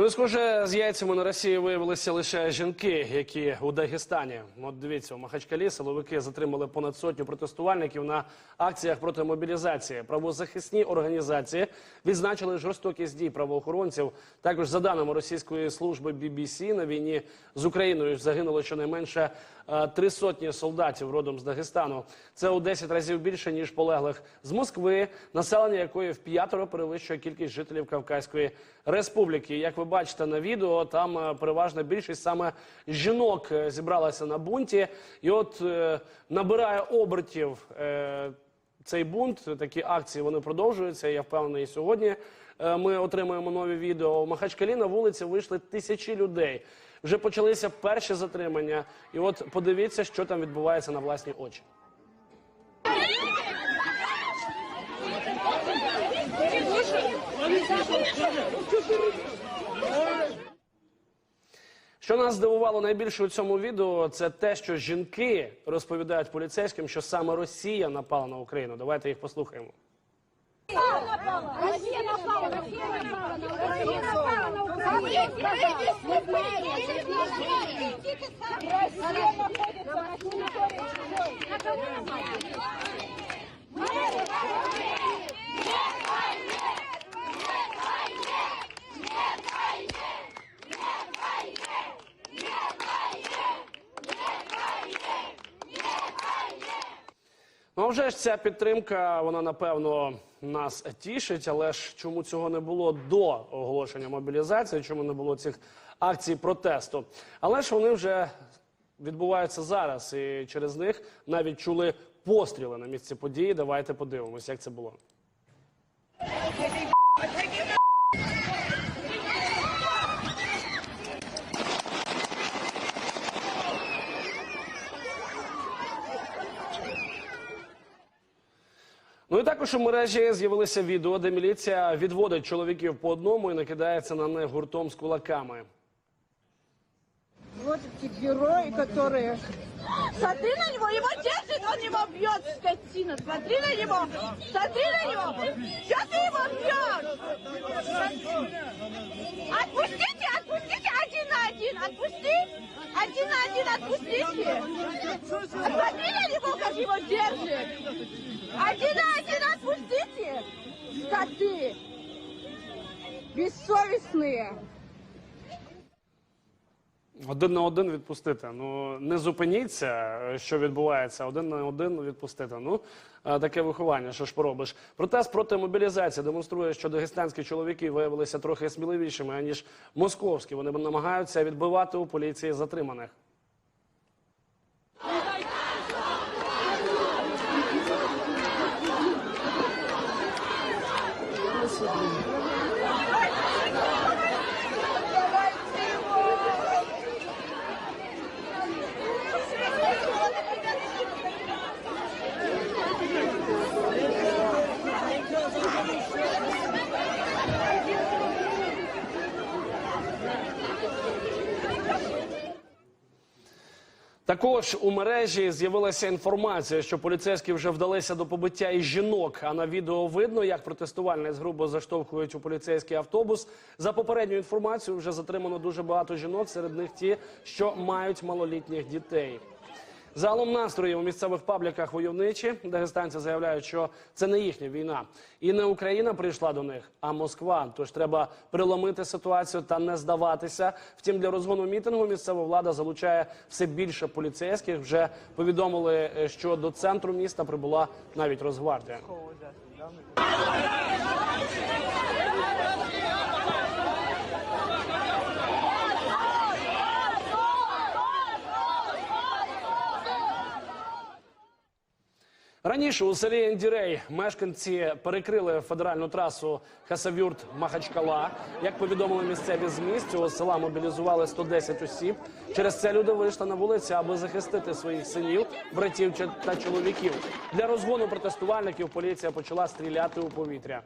Ну схоже, з яйцями на Росії виявилися лише жінки, які у Дагестані. От дивіться, у Махачкалі силовики затримали понад сотню протестувальників на акціях проти мобілізації. Правозахисні організації відзначили жорстокість дій правоохоронців. Також за даними російської служби BBC, на війні з Україною загинуло щонайменше е, три сотні солдатів родом з Дагестану. Це у 10 разів більше ніж полеглих з Москви, населення якої в п'ятеро перевищує кількість жителів Кавказької республіки. Як ви бачите на відео, там е, переважна більшість саме жінок е, зібралася на бунті, і от е, набирає обертів. Цей бунт, такі акції вони продовжуються. Я впевнений, і сьогодні ми отримаємо нові відео. У Махачкалі на вулиці вийшли тисячі людей. Вже почалися перші затримання. І от подивіться, що там відбувається на власні очі. Що нас здивувало найбільше у цьому відео, це те, що жінки розповідають поліцейським, що саме Росія напала на Україну. Давайте їх послухаємо. Россия напала, Россия напала, Россия напала на территории Ну, а вже ж ця підтримка, вона напевно нас тішить, але ж чому цього не було до оголошення мобілізації, чому не було цих акцій протесту? Але ж вони вже відбуваються зараз, і через них навіть чули постріли на місці події. Давайте подивимося, як це було. Ну і також у мережі з'явилися відео, де міліція відводить чоловіків по одному і накидається на них гуртом з кулаками. Вот эти герои, которые... Смотри на него, его держит, он его бьет, скотина. Смотри на него, смотри на него. Что ты его бьешь? Бессовестные. Один на один відпустити. Ну не зупиніться, що відбувається. Один на один відпустити. Ну е, таке виховання. Що ж поробиш? Протест проти мобілізації демонструє, що дагестанські чоловіки виявилися трохи сміливішими аніж московські. Вони намагаються відбивати у поліції затриманих. Також у мережі з'явилася інформація, що поліцейські вже вдалися до побиття і жінок. А на відео видно, як протестувальниць грубо заштовхують у поліцейський автобус. За попередню інформацію вже затримано дуже багато жінок. Серед них ті, що мають малолітніх дітей. Загалом настрої у місцевих пабліках войовничі. Дагестанці заявляють, що це не їхня війна, і не Україна прийшла до них, а Москва. Тож треба приломити ситуацію та не здаватися. Втім, для розгону мітингу місцева влада залучає все більше поліцейських. Вже повідомили, е, що до центру міста прибула навіть Росгвардія. Раніше у селі Ендірей мешканці перекрили федеральну трасу Хасавюрт Махачкала. Як повідомили місцеві ЗМІ, з цього села мобілізували 110 осіб. Через це люди вийшли на вулиці, аби захистити своїх синів, братів та чоловіків. Для розгону протестувальників поліція почала стріляти у повітря.